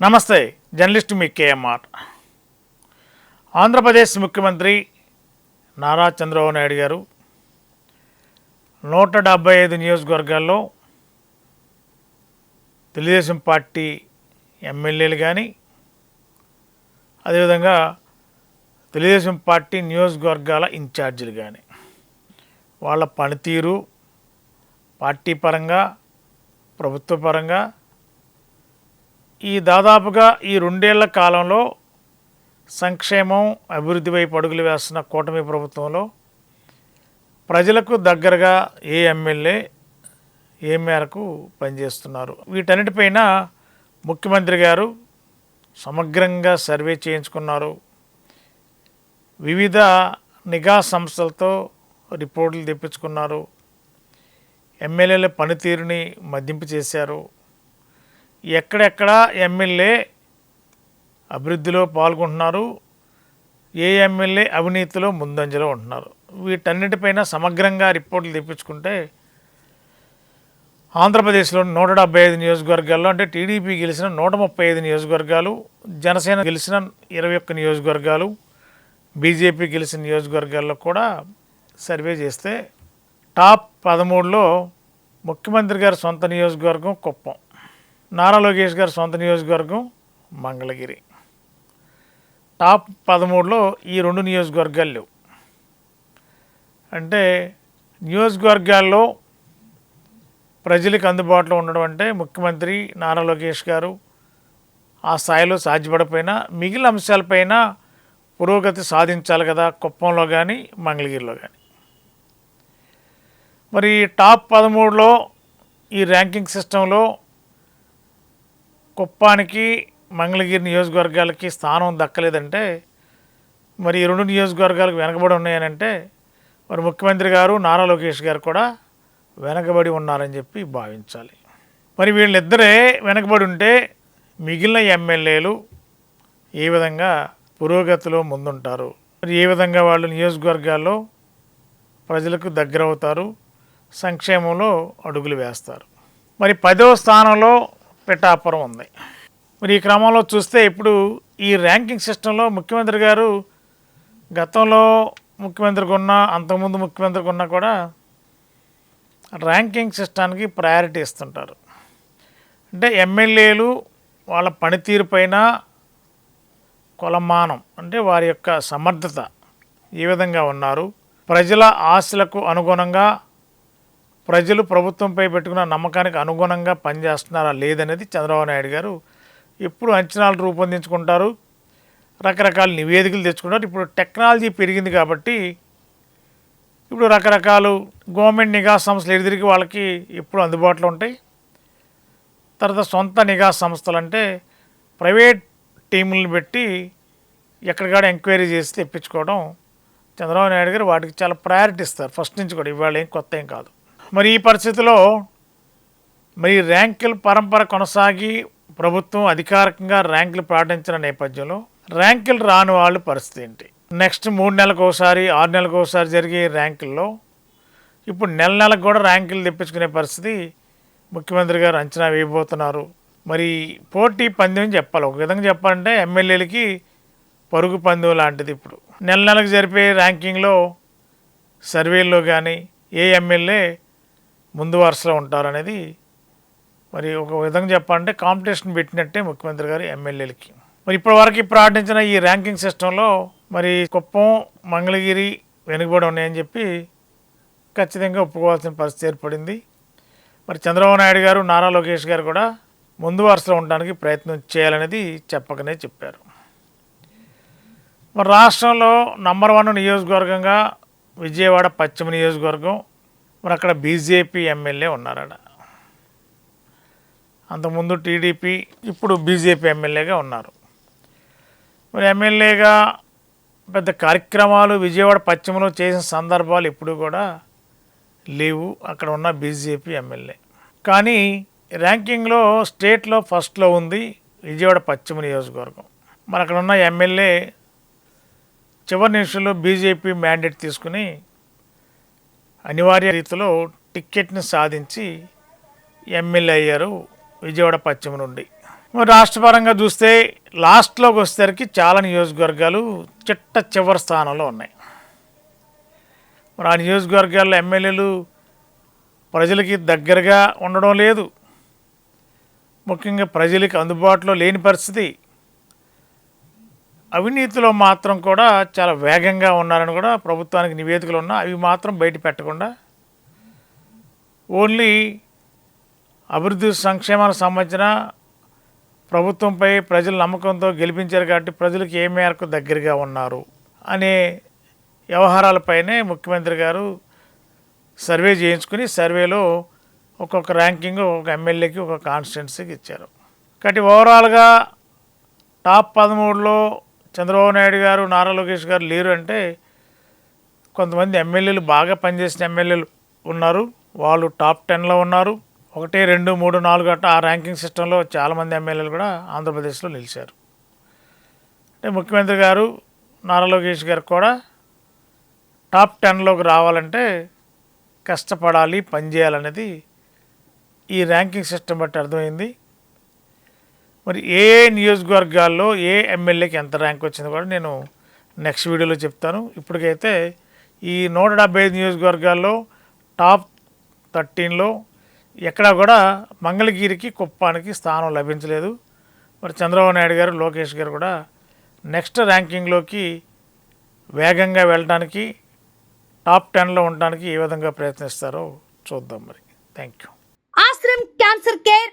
నమస్తే జర్నలిస్ట్ మీ కేఎంఆర్. ఆంధ్రప్రదేశ్ ముఖ్యమంత్రి నారా చంద్రబాబు నాయుడు గారు నూట డెబ్బై ఐదు నియోజకవర్గాల్లో తెలుగుదేశం పార్టీ ఎమ్మెల్యేలు కానీ అదేవిధంగా తెలుగుదేశం పార్టీ నియోజకవర్గాల ఇన్ఛార్జీలు కానీ వాళ్ళ పనితీరు పార్టీ పరంగా ప్రభుత్వ పరంగా ఈ దాదాపుగా ఈ రెండేళ్ళ కాలంలో సంక్షేమం అభివృద్ధి వైపు అడుగులు వేస్తున్న కూటమి ప్రభుత్వంలో ప్రజలకు దగ్గరగా ఏ ఎమ్మెల్యే ఏ మేరకు పనిచేస్తున్నారు? వీటన్నిటిపైన ముఖ్యమంత్రి గారు సమగ్రంగా సర్వే చేయించుకున్నారు. వివిధ నిఘా సంస్థలతో రిపోర్టులు తెప్పించుకున్నారు. ఎమ్మెల్యేల పనితీరుని మదింపు చేశారు. ఎక్కడెక్కడ ఎమ్మెల్యే అభివృద్ధిలో పాల్గొంటున్నారు ఏ ఎమ్మెల్యే అవినీతిలో ముందంజలో ఉంటున్నారు వీటన్నిటిపైన సమగ్రంగా రిపోర్ట్లు తెప్పించుకుంటే ఆంధ్రప్రదేశ్లో నూట డెబ్బై ఐదు నియోజకవర్గాల్లో అంటే టీడీపీ గెలిచిన నూట ముప్పై ఐదు నియోజకవర్గాలు జనసేన గెలిచిన ఇరవై ఒక్క నియోజకవర్గాలు బీజేపీ గెలిచిన నియోజకవర్గాల్లో కూడా సర్వే చేస్తే టాప్ పదమూడులో ముఖ్యమంత్రి గారి సొంత నియోజకవర్గం కుప్పం. నారా లోకేష్ గారి సొంత నియోజకవర్గం మంగళగిరి. టాప్ పదమూడులో ఈ రెండు నియోజకవర్గాలు లేవు. అంటే నియోజకవర్గాల్లో ప్రజలకు అందుబాటులో ఉండడం అంటే ముఖ్యమంత్రి నారా లోకేష్ గారు ఆ స్థాయిలో సాధ్యపడపోయినా మిగిలిన అంశాలపైన పురోగతి సాధించాలి కదా కుప్పంలో కానీ మంగళగిరిలో కానీ మరి టాప్ పదమూడులో ఈ ర్యాంకింగ్ సిస్టంలో కుప్పానికి మంగళగిరి నియోజకవర్గాలకి స్థానం దక్కలేదంటే మరి ఈ రెండు నియోజకవర్గాలకు వెనకబడి ఉన్నాయనంటే మరి ముఖ్యమంత్రి గారు నారా లోకేష్ గారు కూడా వెనకబడి ఉన్నారని చెప్పి భావించాలి. మరి వీళ్ళిద్దరే వెనకబడి ఉంటే మిగిలిన ఎమ్మెల్యేలు ఏ విధంగా పురోగతిలో ముందుంటారు? మరి ఏ విధంగా వాళ్ళు నియోజకవర్గాల్లో ప్రజలకు దగ్గర అవుతారు సంక్షేమంలో అడుగులు వేస్తారు. మరి పదవ స్థానంలో పిఠాపురం ఉంది. మరి ఈ క్రమంలో చూస్తే ఇప్పుడు ఈ ర్యాంకింగ్ సిస్టంలో ముఖ్యమంత్రి గారు గతంలో ముఖ్యమంత్రికి ఉన్న అంతకుముందు ముఖ్యమంత్రికి ఉన్నా కూడా ర్యాంకింగ్ సిస్టానికి ప్రయారిటీ ఇస్తుంటారు. అంటే ఎమ్మెల్యేలు వాళ్ళ పనితీరు పైన కొలమానం అంటే వారి యొక్క సమర్థత ఏ విధంగా ఉన్నారు ప్రజల ఆశలకు అనుగుణంగా ప్రజలు ప్రభుత్వంపై పెట్టుకున్న నమ్మకానికి అనుగుణంగా పనిచేస్తున్నారా లేదనేది చంద్రబాబు నాయుడు గారు ఎప్పుడు అంచనాలు రూపొందించుకుంటారు. రకరకాల నివేదికలు తెచ్చుకుంటారు. ఇప్పుడు టెక్నాలజీ పెరిగింది కాబట్టి ఇప్పుడు రకరకాలు గవర్నమెంట్ నిఘా సంస్థలు ఎదురికి వాళ్ళకి ఎప్పుడు అందుబాటులో ఉంటాయి. తర్వాత సొంత నిఘా సంస్థలు అంటే ప్రైవేట్ టీములను పెట్టి ఎక్కడికాడ ఎంక్వైరీ చేసి తెప్పించుకోవడం చంద్రబాబు నాయుడు గారు వాటికి చాలా ప్రయారిటీ ఇస్తారు. ఫస్ట్ నుంచి కూడా ఇవాళ ఏం కొత్త ఏం కాదు. మరి ఈ పరిస్థితిలో మరి ర్యాంకుల పరంపర కొనసాగి ప్రభుత్వం అధికారికంగా ర్యాంకులు ప్రకటించిన నేపథ్యంలో ర్యాంకులు రాని వాళ్ళ పరిస్థితి ఏంటి? నెక్స్ట్ మూడు నెలలకు ఒకసారి ఆరు నెలలకు ఒకసారి జరిగే ర్యాంకుల్లో ఇప్పుడు నెల నెలకు కూడా ర్యాంకులు తెప్పించుకునే పరిస్థితి ముఖ్యమంత్రి గారు అంచనా వేయబోతున్నారు. మరి పోటీ పందెం చెప్పాలి. ఒక విధంగా చెప్పాలంటే ఎమ్మెల్యేలకి పరుగు పందెం లాంటిది ఇప్పుడు. నెల నెలకు జరిపే ర్యాంకింగ్లో సర్వేల్లో కానీ ఏ ఎమ్మెల్యే ముందు వరుసలో ఉంటారనేది మరి ఒక విధంగా చెప్పాలంటే కాంపిటీషన్ పెట్టినట్టే ముఖ్యమంత్రి గారు ఎమ్మెల్యేలకి. మరి ఇప్పటివరకు ప్రకటించిన ఈ ర్యాంకింగ్ సిస్టంలో మరి కుప్పం మంగళగిరి వెనుకబడి ఉన్నాయని చెప్పి ఖచ్చితంగా ఒప్పుకోవాల్సిన పరిస్థితి ఏర్పడింది. మరి చంద్రబాబు నాయుడు గారు నారా లోకేష్ గారు కూడా ముందు వరుసలో ఉండడానికి ప్రయత్నం చేయాలనేది చెప్పకనే చెప్పారు. మరి రాష్ట్రంలో నంబర్ వన్ నియోజకవర్గంగా విజయవాడ పశ్చిమ నియోజకవర్గం మరి అక్కడ బీజేపీ ఎమ్మెల్యే ఉన్నారట. అంతకుముందు టీడీపీ ఇప్పుడు బీజేపీ ఎమ్మెల్యేగా ఉన్నారు. మరి ఎమ్మెల్యేగా పెద్ద కార్యక్రమాలు విజయవాడ పశ్చిమలో చేసిన సందర్భాలు ఇప్పుడు కూడా లేవు. అక్కడ ఉన్న బీజేపీ ఎమ్మెల్యే. కానీ ర్యాంకింగ్లో స్టేట్లో ఫస్ట్లో ఉంది విజయవాడ పశ్చిమ నియోజకవర్గం. మరి అక్కడ ఉన్న ఎమ్మెల్యే చివరి నిమిషంలో బీజేపీ మ్యాండేట్ తీసుకుని అనివార్య రీతిలో టిక్కెట్ని సాధించి ఎమ్మెల్యే అయ్యారు విజయవాడ పశ్చిమ నుండి. మరి రాష్ట్రపరంగా చూస్తే లాస్ట్లోకి వచ్చేసరికి చాలా నియోజకవర్గాలు చిట్ట చివరి స్థానంలో ఉన్నాయి. మరి ఆ నియోజకవర్గాల్లో ఎమ్మెల్యేలు ప్రజలకి దగ్గరగా ఉండడం లేదు. ముఖ్యంగా ప్రజలకి అందుబాటులో లేని పరిస్థితి అవినీతిలో మాత్రం కూడా చాలా వేగంగా ఉన్నారని కూడా ప్రభుత్వానికి నివేదికలు ఉన్నా అవి మాత్రం బయట పెట్టకుండా ఓన్లీ అభివృద్ధి సంక్షేమానికి సంబంధించిన ప్రభుత్వంపై ప్రజల నమ్మకంతో గెలిపించారు కాబట్టి ప్రజలకు ఏ మేరకు దగ్గరగా ఉన్నారు అనే వ్యవహారాలపైనే ముఖ్యమంత్రి గారు సర్వే చేయించుకుని సర్వేలో ఒక్కొక్క ర్యాంకింగ్ ఒక ఎమ్మెల్యేకి ఒక కాన్స్టిట్యున్సీకి ఇచ్చారు. కాబట్టి ఓవరాల్గా టాప్ పదమూడులో చంద్రబాబు నాయుడు గారు నారా లోకేష్ గారు లేరు అంటే కొంతమంది ఎమ్మెల్యేలు బాగా పనిచేసిన ఎమ్మెల్యేలు ఉన్నారు. వాళ్ళు టాప్ టెన్లో ఉన్నారు. ఒకటి రెండు మూడు నాలుగు అట్ట ఆ ర్యాంకింగ్ సిస్టంలో చాలామంది ఎమ్మెల్యేలు కూడా ఆంధ్రప్రదేశ్లో నిలిచారు. అంటే ముఖ్యమంత్రి గారు నారా లోకేష్ గారు కూడా టాప్ టెన్లోకి రావాలంటే కష్టపడాలి పనిచేయాలనేది ఈ ర్యాంకింగ్ సిస్టమ్ బట్టి అర్థమైంది. మరి ఏ ఏ నియోజకవర్గాల్లో ఏ ఎమ్మెల్యేకి ఎంత ర్యాంక్ వచ్చిందో కూడా నేను నెక్స్ట్ వీడియోలో చెప్తాను. ఇప్పటికైతే ఈ నూట డెబ్బై ఐదు నియోజకవర్గాల్లో టాప్ థర్టీన్లో ఎక్కడా కూడా మంగళగిరికి కుప్పానికి స్థానం లభించలేదు. మరి చంద్రబాబు నాయుడు గారు లోకేష్ గారు కూడా నెక్స్ట్ ర్యాంకింగ్లోకి వేగంగా వెళ్ళడానికి టాప్ టెన్లో ఉండడానికి ఏ విధంగా ప్రయత్నిస్తారో చూద్దాం మరి. Thank you Ashram cancer care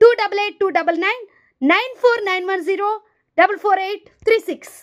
two double eight two double nine nine four nine one zero double four eight three six